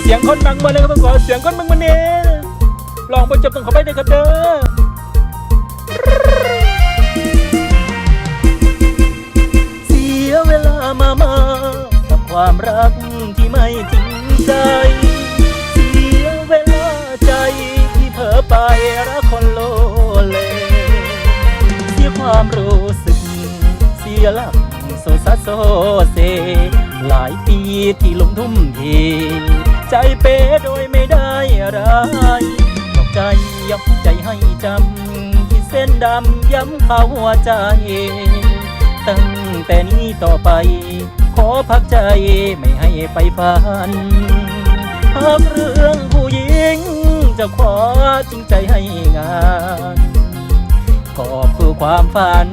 เสียงคนบางมาเลยครับต้องขอเสียงคนบางมาเนี่ยลองไปจบต้องขอไปได้ครับเด้อเสียเวลามามากับความรักที่ไม่จริงใจ เสียเวลาใจที่เผลอไปรักคนโลเลเสียความรู้สึก เสียหลักโซซัสโซเซ หลายปีที่ลงทุ่มเท ใจเป้โดยไม่ได้อะไรบอกใจยกใจให้จำที่เส้นดำย้ำเข้าหัวใจ ตั้งแต่นี้ต่อไป ขอพักใจไม่ให้ไปพันพักเรื่องผู้หญิง จะขอจริงใจให้งานกอบคือความฝัน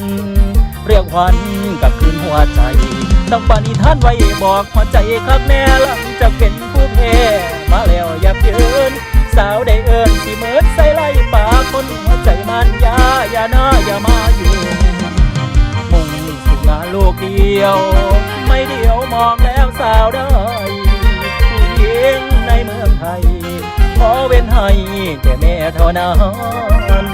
เรียกวันกับคืนหัวใจ ต้องปณิธานไว้บอกหัวใจครับแน่หลังจากเป็นผู้แพ้ สาวได้เอิญที่เหมือนใส่ไล่ป่าคนหัวใจมันยาอย่าน้าอย่ามาอยู่มุ่งสู่งานโลกเดียว ไม่เดียวมองแล้วสาวได้ผู้หญิงในเมืองไทย ขอเว้นให้แก่แม่เท่านั้น